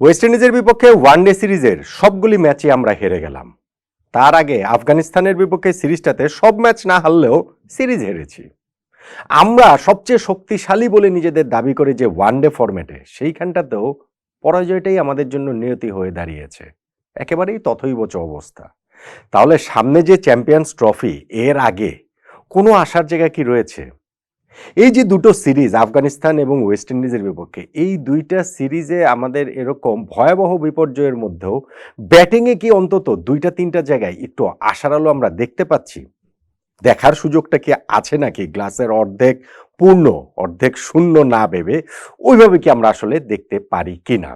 West ইন্ডিজের বিপক্ষে one day সিরিজের সবগুলি ম্যাচে আমরা হেরে গেলাম। তার আগে আফগানিস্তানের বিপক্ষে সিরিজটাতে সব ম্যাচ না হারলেও সিরিজ হেরেছি। আমরা সবচেয়ে শক্তিশালী বলে নিজেদের দাবি করে যে ওয়ানডে ফরম্যাটে সেইখানটাতেও পরাজয়টাই আমাদের জন্য নিয়তি হয়ে দাঁড়িয়েছে। একেবারেই তথৈবচ অবস্থা। তাহলে সামনে যে চ্যাম্পিয়ন্স ট্রফি এর আগে কোনো আশার জায়গা কি রয়েছে? এই যে দুটো সিরিজ, আফগানিস্তান এবং ওয়েস্ট ইন্ডিজের বিপক্ষে, এই দুইটা সিরিজে আমাদের এরকম ভয়াবহ বিপর্যয়ের মধ্যেও ব্যাটিংয়ে কি অন্তত দুইটা, তিনটা জায়গায় একটু আশার আলো আমরা দেখতে পাচ্ছি? দেখার সুযোগটা কি আছে নাকি? গ্লাসের অর্ধেক পূর্ণ, অর্ধেক শূন্য না ভেবে, ওইভাবে কি আমরা আসলে দেখতে পারি কি না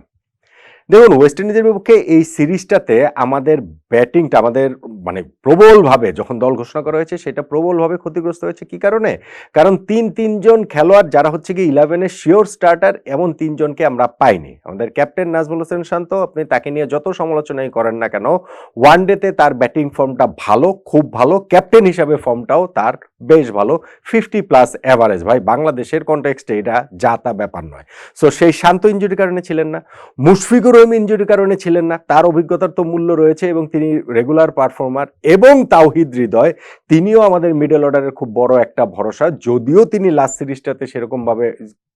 দেখুন ওয়েস্ট ইন্ডিজের বিপক্ষে এই সিরিজটাতে আমাদের ব্যাটিংটা আমাদের মানে প্রবলভাবে যখন দল ঘোষণা করা হয়েছে, সেটা প্রবলভাবে ক্ষতিগ্রস্ত হয়েছে। কি কারণে? কারণ তিন তিনজন খেলোয়াড় যারা হচ্ছে কি ইলেভেনের শিওর স্টার্টার এমন তিনজনকে আমরা পাইনি। আমাদের ক্যাপ্টেন নাজমুল হোসেন শান্ত, আপনি তাকে নিয়ে যত সমালোচনাই করেন না কেন ওয়ান ডেতে তার ব্যাটিং ফর্মটা ভালো, খুব ভালো। ক্যাপ্টেন হিসাবে ফর্মটাও তার বেশ ভালো। ফিফটি প্লাস অ্যাভারেজ ভাই, বাংলাদেশের কন্টেক্সটে এটা যা তা ব্যাপার নয়। সো সেই শান্ত ইঞ্জুরির কারণে ছিলেন না, মুশফিকুর রহিম ইঞ্জুরির কারণে ছিলেন না, তার অভিজ্ঞতার তো মূল্য রয়েছে এবং তিনি রেগুলার পারফর্মার এবং তাওহিদ হৃদয়, তিনিও আমাদের মিডল অর্ডারের খুব বড় একটা ভরসা, যদিও তিনি লাস্ট সিরিজটাতে সেরকমভাবে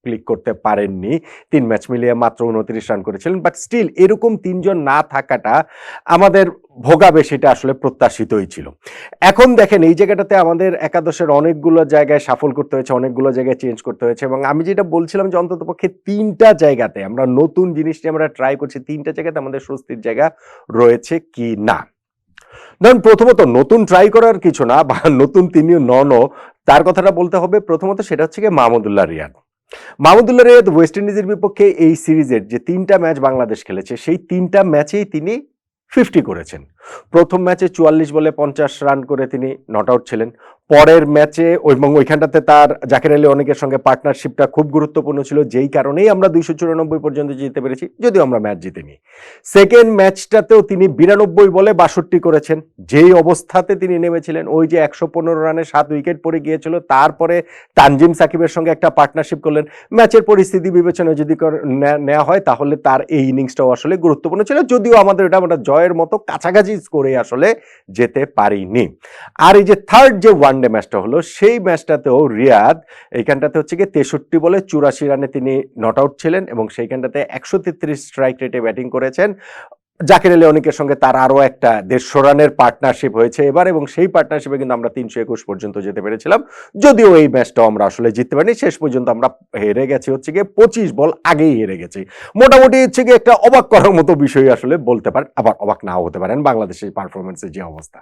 ক্লিক করতে পারেননি। তিন ম্যাচ মিলিয়ে মাত্র উনত্রিশ রান করেছিলেন বাট স্টিল এরকম তিনজন না থাকাটা আমাদের ভোগাবে সেটা আসলে প্রত্যাশিতই ছিল। এখন দেখেন এই জায়গাটাতে আমাদের একাদশের অনেকগুলো জায়গায় সাফল করতে হয়েছে, অনেকগুলো জায়গায় চেঞ্জ করতে হয়েছে এবং আমি যেটা বলছিলাম যে অন্তত পক্ষে তিনটা জায়গাতে আমরা নতুন জিনিসটি আমরা ট্রাই করছি, তিনটা জায়গাতে আমাদের স্বস্তির জায়গা রয়েছে কি না? ধরুন প্রথমত নতুন ট্রাই করার কিছু না বা নতুন তিনিও ননও তার কথাটা বলতে হবে প্রথমত সেটা হচ্ছে কি মাহমুদুল্লাহ রিয়াদ। মাহমুদুল্লাহ রিয়াদ ওয়েস্ট ইন্ডিজের বিপক্ষে এই সিরিজের যে তিনটা ম্যাচ বাংলাদেশ খেলেছে, সেই তিনটা ম্যাচেই তিনি ফিফটি করেছেন। প্রথম ম্যাচে চুয়াল্লিশ বলে পঞ্চাশ রান করে তিনি নট আউট ছিলেন। পরের ম্যাচে এবং ওইখানটাতে তার জাকের আলী অনেকের সঙ্গে পার্টনারশিপটা খুব গুরুত্বপূর্ণ ছিল, যেই কারণেই আমরা দুইশো চুরানব্বই পর্যন্ত জিতে পেরেছি, যদিও আমরা ম্যাচ জিতেনি। সেকেন্ড ম্যাচটাতেও তিনি বিরানব্বই বলে বাষট্টি করেছেন, যেই অবস্থাতে তিনি নেমেছিলেন, ওই যে একশো পনেরো রানে সাত উইকেট পড়ে গিয়েছিল, তারপরে তানজিম সাকিবের সঙ্গে একটা পার্টনারশিপ করলেন। ম্যাচের পরিস্থিতি বিবেচনা যদি নেওয়া হয়, তাহলে তার এই ইনিংসটাও আসলে গুরুত্বপূর্ণ ছিল, যদিও আমাদের এটা আমরা জয়ের মতো কাছাকাছি স্কোরে আসলে যেতে পারিনি। আর এই যে থার্ড যে ওয়ান ডে ম্যাচটা হলো। সেই ম্যাচটাতেও রিয়াদ, এইখানটাতে হচ্ছে গিয়ে তেষট্টি বলে চুরাশি রানে তিনি নট আউট ছিলেন এবং সেইখানটাতে একশো তেত্রিশ স্ট্রাইক রেটে ব্যাটিং করেছেন। জাকির আলী অনেকের সঙ্গে তার আরও একটা দেড়শো রানের পার্টনারশিপ হয়েছে এবার এবং সেই পার্টনারশিপে কিন্তু আমরা তিনশো একুশ পর্যন্ত যেতে পেরেছিলাম। যদিও এই ম্যাচটাও আমরা আসলে জিততে পারিনি, শেষ পর্যন্ত আমরা হেরে গেছি, হচ্ছে গিয়ে পঁচিশ বল আগেই হেরে গেছি। মোটামুটি হচ্ছে গিয়ে একটা অবাক করার মতো বিষয় আসলে বলতে পারেন, আবার অবাক নাও হতে পারেন বাংলাদেশের পারফরমেন্সের যে অবস্থা।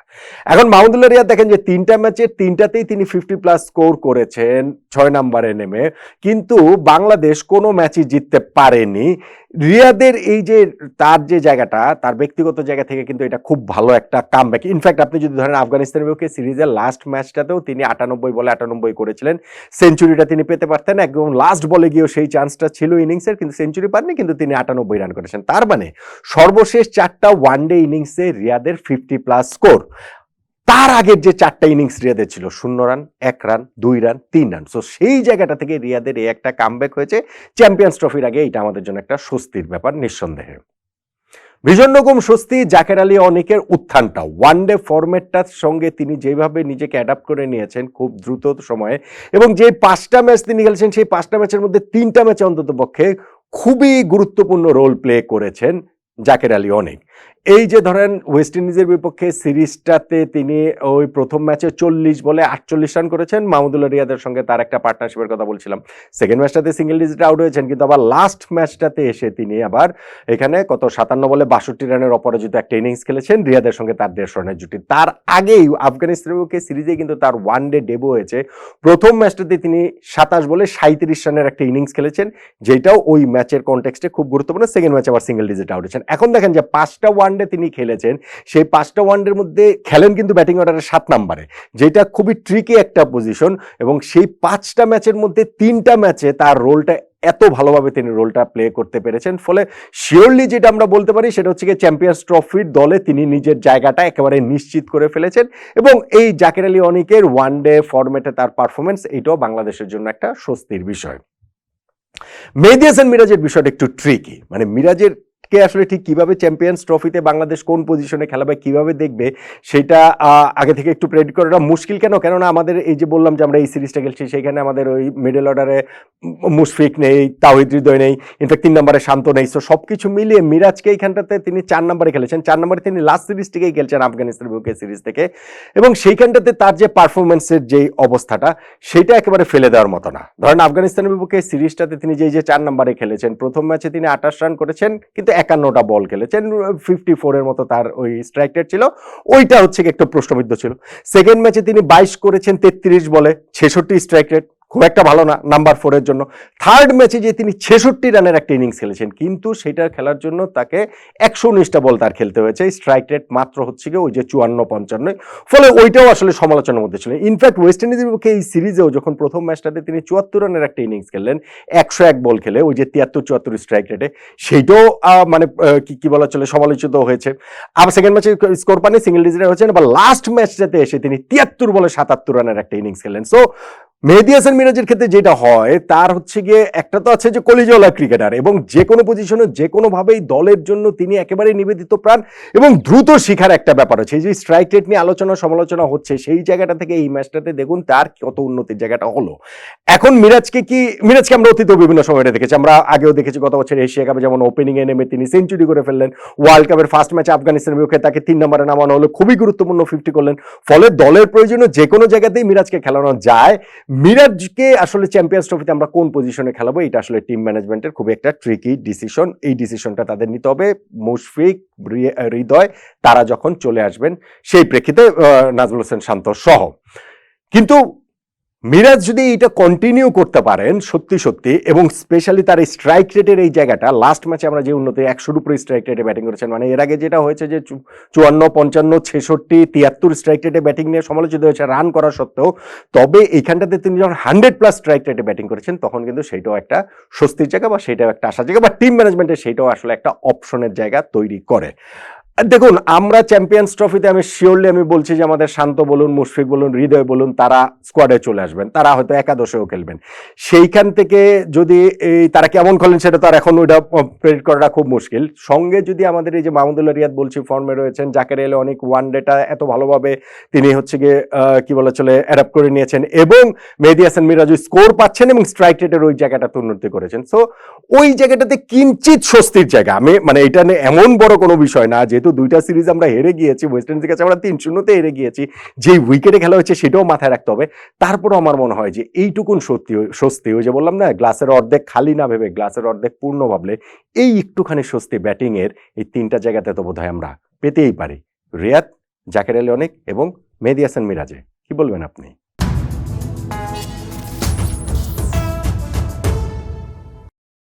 এখন মাহমুদুল্লাহ রিয়াদ দেখেন যে তিনটা ম্যাচের তিনটাতেই তিনি ফিফটি প্লাস স্কোর করেছেন, ছয় নম্বরে নেমে। কিন্তু বাংলাদেশ কোনো ম্যাচই জিততে পারেনি। রিয়াদের এই যে তার যে জায়গাটা তার ব্যক্তিগত জায়গা থেকে কিন্তু এটা খুব ভালো একটা কাম ব্যাক ইনফ্যাক্ট আপনি যদি ধরেন আফগানিস্তানের বিপক্ষে সিরিজের লাস্ট ম্যাচটাতেও তিনি আটানব্বই বলে আটানব্বই করেছিলেন। সেঞ্চুরিটা তিনি পেতে পারতেন, একদম লাস্ট বলে গিয়েও সেই চান্সটা ছিল ইনিংসের কিন্তু সেঞ্চুরি পাননি, কিন্তু তিনি আটানব্বই রান করেছেন। তার মানে সর্বশেষ চারটা ওয়ানডে ইনিংসে রিয়াদের ফিফটি প্লাস স্কোর তার আগের যে চারটা ইনিংস রিয়াদের ছিল, শূন্য রান এক রান দুই রান তিন রান সো সেই জায়গাটা থেকে রিয়াদের এই একটা কামব্যাক হয়েছে। চ্যাম্পিয়ন্স ট্রফির আগে এটা আমাদের জন্য একটা স্বস্তির ব্যাপার, নিঃসন্দেহে। ভীষণ রকম স্বস্তি জাকের আলী অনেকের উত্থানটা। ওয়ান ডে ফরম্যাটটার সঙ্গে তিনি যেভাবে নিজেকে অ্যাডাপ্ট করে নিয়েছেন খুব দ্রুত সময়ে, এবং যে পাঁচটা ম্যাচ তিনি খেলেছেন, সেই পাঁচটা ম্যাচের মধ্যে তিনটা ম্যাচে অন্তত পক্ষে খুবই গুরুত্বপূর্ণ রোল প্লে করেছেন জাকের আলী অনেক। এই যে ধরেন ওয়েস্ট ইন্ডিজের বিপক্ষে সিরিজটাতে তিনি ওই প্রথম ম্যাচে চল্লিশ বলে আটচল্লিশ রান করেছেন। মাহমুদুল্লাহ রিয়াদের সঙ্গে তার একটা পার্টনারশিপের কথা বলছিলাম। সেকেন্ড ম্যাচটাতে সিঙ্গেল ডিজিট আউট হয়েছেন, কিন্তু আবার লাস্ট ম্যাচটাতে এসে তিনি আবার এখানে কত সাতান্ন বলে বাষট্টি রানের অপরাজিত একটা ইনিংস খেলেছেন। রিয়াদের সঙ্গে তার দেড়শো রানের জুটি। তার আগেই আফগানিস্তানের বিপক্ষে সিরিজে কিন্তু তার ওয়ান ডে ডেবু হয়েছে। প্রথম ম্যাচটাতে তিনি সাতাশ বলে সাঁত্রিশ রানের একটা ইনিংস খেলেছেন, যেটাও ওই ম্যাচের কন্টেক্সটে খুব গুরুত্বপূর্ণ। সেকেন্ড ম্যাচে আবার সিঙ্গেল ডিজিট আউট হয়েছেন। এখন দেখেন যে পাঁচটা ওয়ানডে তিনি খেলেছেন। সেই পাঁচটা ওয়ানডের মধ্যে খেলেন কিন্তু ব্যাটিং অর্ডারের সাত নাম্বারে যেটা খুবই ট্রিকি একটা পজিশন এবং সেই পাঁচটা ম্যাচের মধ্যে তিনটা ম্যাচে তার রোলটা এত ভালোভাবে তিনি রোলটা প্লে করতে পেরেছেন। ফলে শিওরলি যেটা আমরা বলতে পারি সেটা হচ্ছে গিয়ে চ্যাম্পিয়ন্স ট্রফির দলে তিনি নিজের জায়গাটা একেবারে নিশ্চিত করে ফেলেছেন এবং এই জাকের আলী অনিকের ওয়ান ডে ফরম্যাটে তার পারফরমেন্স এটাও বাংলাদেশের জন্য একটা স্বস্তির বিষয়। মেহেদি হাসান মিরাজের বিষয়টা একটু ট্রিকি মানে মিরাজের মিরাজকে আসলে ঠিক কীভাবে চ্যাম্পিয়ন্স ট্রফিতে বাংলাদেশ কোন পজিশনে খেলাবে, কীভাবে দেখবে, সেটা আগে থেকে একটু প্রেডিক্ট করাটা মুশকিল কেন? কেননা আমাদের এই যে বললাম যে আমরা এই সিরিজটা খেলছি সেখানে আমাদের ওই মিডল অর্ডারে মুশফিক নেই, তাওহিদ হৃদয় নেই ইনফ্যাক্ট তিন নম্বরে শান্ত নেই। সো সব কিছু মিলিয়ে মিরাজকে এইখানটাতে তিনি চার নম্বরে খেলেছেন। চার নম্বরে তিনি লাস্ট সিরিজ থেকেই খেলছেন আফগানিস্তানের বিপক্ষে সিরিজ থেকে। এবং সেইখানটাতে তার যে পারফরমেন্সের যে অবস্থাটা, সেটা একেবারে ফেলে দেওয়ার মতো না। ধরেন আফগানিস্তানের বিপক্ষে সিরিজটাতে তিনি যেই যে চার নম্বরে খেলেছেন, প্রথম ম্যাচে তিনি আঠাশ রান করেছেন, কিন্তু একান্নটা বল খেলেছেন ফিফটি ফোরের মতো তার ওই স্ট্রাইক রেট ছিল। ওইটা হচ্ছে একটু প্রশ্নবিদ্ধ ছিল। সেকেন্ড ম্যাচে তিনি বাইশ করেছেন তেত্রিশ বলে, ছেষট্টি স্ট্রাইক রেট খুব একটা ভালো না নাম্বার ফোরের জন্য। থার্ড ম্যাচে যে তিনি ছেষট্টি রানের একটা ইনিংস খেলেছেন, কিন্তু সেটা খেলার জন্য তাকে একশো উনিশটা বল তার খেলতে হয়েছে। স্ট্রাইক রেট মাত্র হচ্ছে গিয়ে ওই যে চুয়ান্ন পঞ্চান্ন। ফলে ওইটাও আসলে সমালোচনার মধ্যে ছিল ইনফ্যাক্ট ওয়েস্ট ইন্ডিজের বিপক্ষে এই সিরিজেও যখন প্রথম ম্যাচটাতে তিনি চুয়াত্তর রানের একটা ইনিংস খেললেন, একশো এক বল খেলে ওই যে তিয়াত্তর চুয়াত্তর স্ট্রাইক রেটে সেইটাও মানে কি কি বলা চলে, সমালোচিত হয়েছে। আবার সেকেন্ড ম্যাচে স্কোর পানি সিঙ্গেল ডিজিটে হয়েছেন বা লাস্ট ম্যাচটাতে এসে তিনি তিয়াত্তর বলে সাতাত্তর রানের একটা ইনিংস খেললেন। সো মেহেদি হাসান মিরাজের ক্ষেত্রে যেটা হয়, তার হচ্ছে গিয়ে একটা তো আছে যে কলিজওয়ালা ক্রিকেটার এবং যে কোনো পজিশনে যে কোনোভাবেই দলের জন্য তিনি একেবারে নিবেদিত প্রাণ এবং দ্রুত শিখার একটা ব্যাপার আছে। যে স্ট্রাইক রেট নিয়ে আলোচনা সমালোচনা হচ্ছে, সেই জায়গাটা থেকে এই ম্যাচটাতে দেখুন তার কত উন্নতির জায়গাটা হলো। এখন মিরাজকে কি, মিরাজকে আমরা অতীত বিভিন্ন সময়ে দেখেছি, আমরা আগেও দেখেছি গত বছর এশিয়া কাপে যেমন ওপেনিং এ নেমে তিনি সেঞ্চুরি করে ফেললেন ওয়ার্ল্ড কাপের ফার্স্ট ম্যাচে আফগানিস্তানের বিপক্ষে তাকে তিন নম্বরে নামানো হলো, খুবই গুরুত্বপূর্ণ ফিফটি করলেন। ফলে দলের প্রয়োজনে যে কোনো জায়গাতেই মিরাজকে খেলানো যায়। মিরাজকে আসলে চ্যাম্পিয়ন্স ট্রফিতে আমরা কোন পজিশনে খেলাবো, এটা আসলে টিম ম্যানেজমেন্টের খুব একটা ট্রিকি ডিসিশন এই ডিসিশনটা তাদের নিতে হবে। মুশফিক হৃদয়, তারা যখন চলে আসবেন, সেই প্রেক্ষিতে নাজমুল হোসেন শান্ত সহ। কিন্তু মিরাজ যদি এটা কন্টিনিউ করতে পারেন, সত্যি সত্যি, এবং স্পেশালি তার স্ট্রাইক রেটের এই জায়গাটা লাস্ট ম্যাচে আমরা যে উন্নতি, একশোর উপরে স্ট্রাইক রেটে ব্যাটিং করেছেন মানে এর আগে যেটা হয়েছে যে চুয়ান্ন, পঞ্চান্ন, ছেষট্টি, তিয়াত্তর স্ট্রাইক রেটে ব্যাটিং নিয়ে সমালোচিত হয়েছে রান করা সত্ত্বেও, তবে এইখানটাতে তিনি যখন হান্ড্রেড প্লাস স্ট্রাইক রেটে ব্যাটিং করেছেন, তখন কিন্তু সেইটাও একটা স্বস্তির জায়গা বা সেটাও একটা আশার জায়গা, বা টিম ম্যানেজমেন্টের সেইটাও আসলে একটা অপশনের জায়গা তৈরি করে। দেখুন, আমরা চ্যাম্পিয়ন্স ট্রফিতে আমি শিওরলি আমি বলছি যে আমাদের শান্ত বলুন, মুশফিক বলুন, হৃদয় বলুন, তারা স্কোয়াডে চলে আসবেন। তারা হয়তো একাদশেও খেলবেন। সেইখান থেকে যদি এই তারা কেমন খেলেন সেটা তো আর এখন ওইটা প্রেডিক্ট করাটা খুব মুশকিল। সঙ্গে যদি আমাদের এই যে মাহমুদুল্লাহ রিয়াদ বলছি ফর্মে রয়েছেন, জাকের এলে অনেক ওয়ান ডেটা এত ভালোভাবে তিনি হচ্ছে গিয়ে কি বলা চলে অ্যাডাপ্ট করে নিয়েছেন এবং মেহেদি হাসান মিরাজু স্কোর পাচ্ছেন এবং স্ট্রাইক রেটের ওই জায়গাটাতে উন্নতি করেছেন। সো ওই জায়গাটাতে কিঞ্চিত স্বস্তির জায়গা। আমি মানে এটা এমন বড় কোনো বিষয় না, যেহেতু দুইটা সিরিজ আমরা হেরে গিয়েছি ওয়েস্ট ইন্ডিজের কাছে আমরা তিন শূন্যতে হেরে গিয়েছি। যেই উইকেটে খেলা হয়েছে সেটাও মাথায় রাখতে হবে। তারপরও আমার মনে হয় যে এইটুকুন সত্যি স্বস্তি ওই যে বললাম না গ্লাসের অর্ধেক খালি না ভেবে গ্লাসের অর্ধেক পূর্ণ ভাবলে এই একটুখানি স্বস্তি ব্যাটিংয়ের এই তিনটা জায়গাতে তো বোধহয় আমরা পেতেই পারি। রিয়াদ, জাকের আলী অনেক এবং মেহেদি হাসান মিরাজে, কি বলবেন আপনি?